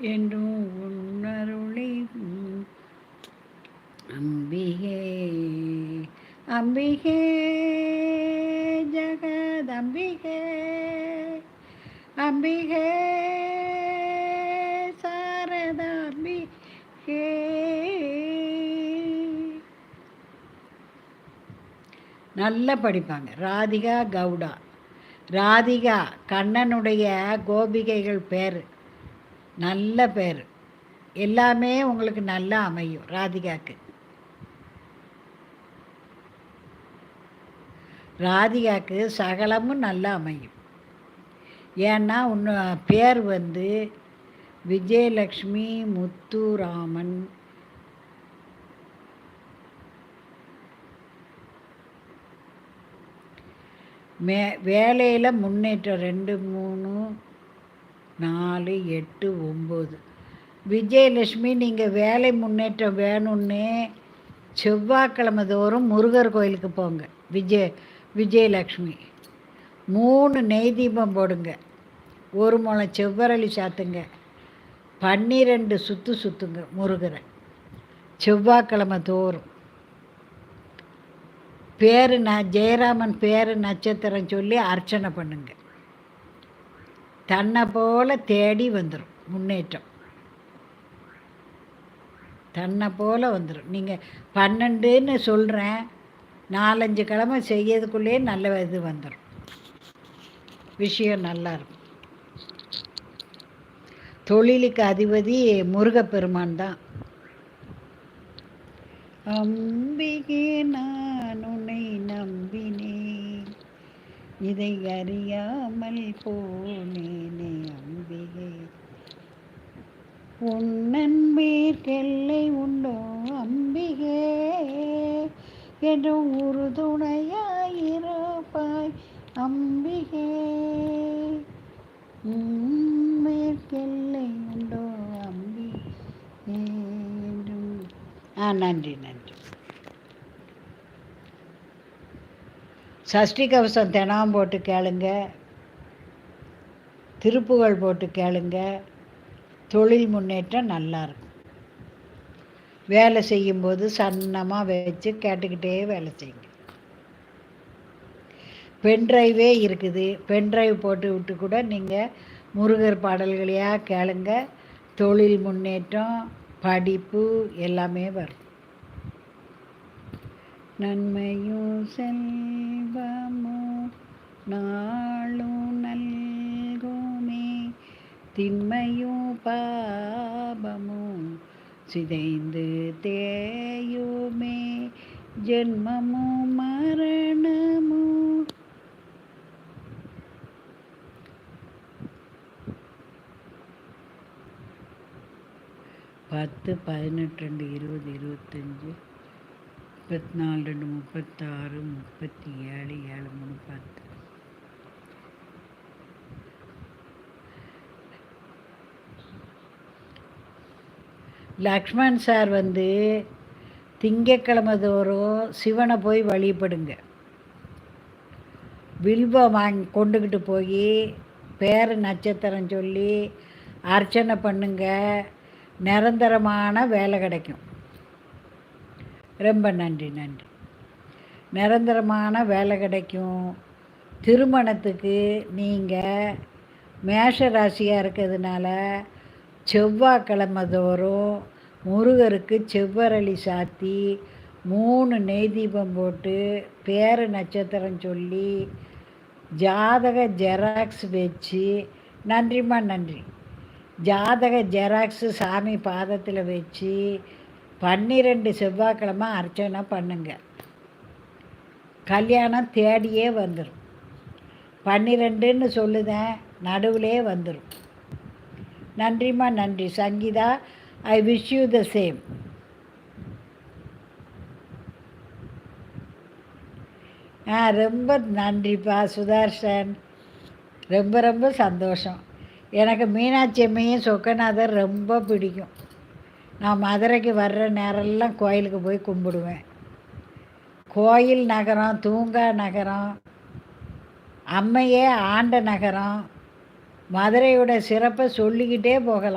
என்றும் உன்னருளி அம்பிகே. அம்பிகே ஜகதம்பிகே அம்பிகே. சாரதாம்பிகே நல்லா படிப்பாங்க. ராதிகா கவுடா. ராதிகா கண்ணனுடைய கோபிகைகள் பேர். நல்ல பேர். எல்லாமே உங்களுக்கு நல்லா அமையும் ராதிகாக்கு. ராதிகாக்கு சகலமும் நல்லா அமையும். ஏன்னா உன்னு பேர் வந்து விஜயலக்ஷ்மி முத்துராமன். மே வேலையில் முன்னேற்றம் ரெண்டு மூணு நாலு எட்டு ஒம்பது. விஜயலட்சுமி நீங்கள் வேலை முன்னேற்றம் வேணும்னு செவ்வாய்க்கிழமை தோறும் முருகர் கோயிலுக்கு போங்க. விஜய் விஜயலக்ஷ்மி மூணு நெய் தீபம் போடுங்க. ஒரு முளம் செவ்வரளி சாத்துங்க. பன்னிரெண்டு சுற்று சுற்றுங்க முருகரை. செவ்வாய்க்கிழமை தோறும். பேர் ந ஜெயராமன் பேர் நட்சத்திரம் சொல்லி அர்ச்சனை பண்ணுங்கள் தன்னை போல் தேடி வந்துடும் முன்னேற்றம். தன்னை போல் வந்துடும் நீங்கள் பன்னெண்டுன்னு சொல்கிறேன் நாலஞ்சு கிழமை செய்யறதுக்குள்ளேயே நல்ல இது வந்துடும் விஷயம் நல்லாயிருக்கும் தொழிலுக்கு அதிபதி முருகப்பெருமான் தான். அம்பிகே நான் உன்னை நம்பினேன் இதை அறியாமல் போனேனே அம்பிகே. உன்னன் மேற்கெல்லை உண்டோ அம்பிகே? என்று உறுதுணையாயிருப்பாய் அம்பிகே. மேற்கெல்லை உண்டோ அம்பிகே? என்றும் ஆ நன்றி நன்றி. சஷ்டி கவசம் தினம் போட்டு கேளுங்க. திருப்புகழ் போட்டு கேளுங்க. தொழில் முன்னேற்றம் நல்லாயிருக்கும் வேலை செய்யும்போது சன்னமாக வச்சு கேட்டுக்கிட்டே வேலை செய்யுங்க. பென்ட்ரைவே இருக்குது. பென்ட்ரைவ் போட்டு விட்டு கூட நீங்கள் முருகர் பாடல்களையாக கேளுங்க. தொழில் முன்னேற்றம் படிப்பு எல்லாமே வரும். நன்மையும் செல்வமோ நாளும் நல்குமே. திண்மையும் பாபமும் சிதைந்து தேயுமே. ஜென்மமும் மரணமும் பத்து பதினெட்டு ரெண்டு இருபது இருபத்தஞ்சு முப்பத்தி நாலு ரெண்டு முப்பத்தாறு முப்பத்தி ஏழு ஏழு மூணு பத்து. லக்ஷ்மண் சார் வந்து திங்கக்கிழமை தோறும் சிவனை போய் வழிபடுங்க. வில்வம் வாங்கி கொண்டுக்கிட்டு போய் பேர் நட்சத்திரம் சொல்லி அர்ச்சனை பண்ணுங்க. நிரந்தரமான வேலை கிடைக்கும். ரொம்ப நன்றி நன்றி. நிரந்தரமான வேலை கிடைக்கும். திருமணத்துக்கு நீங்கள் மேஷ ராசியாக இருக்கிறதுனால செவ்வாய்க்கிழமை தோறும் முருகருக்கு செவ்வரளி சாத்தி மூணு நெய் தீபம் போட்டு பேர நட்சத்திரம் சொல்லி ஜாதக ஜெராக்ஸ் வச்சு நன்றிம்மா நன்றி. ஜாதக ஜெராக்ஸு சாமி பாதத்தில் வச்சு பன்னிரெண்டு செவ்வாய்க்கிழமை அர்ச்சனை பண்ணுங்க. கல்யாணம் தேடியே வந்துடும் பன்னிரெண்டுன்னு சொல்லுதேன் நடுவிலே வந்துடும் நன்றிம்மா நன்றி. Sangeetha I wish you the same ஆ ரொம்ப நன்றிப்பா சுதர்ஷன். ரொம்ப ரொம்ப சந்தோஷம். எனக்கு மீனாட்சி அம்மையும் சொக்கநாதர் ரொம்ப பிடிக்கும். நான் மதுரைக்கு வர்ற நேரம்லாம் கோயிலுக்கு போய் கும்பிடுவேன். கோயில் நகரம் தூங்கா நகரம் அம்மையே ஆண்ட நகரம் மதுரையோட சிறப்பை சொல்லிக்கிட்டே போகலாம்.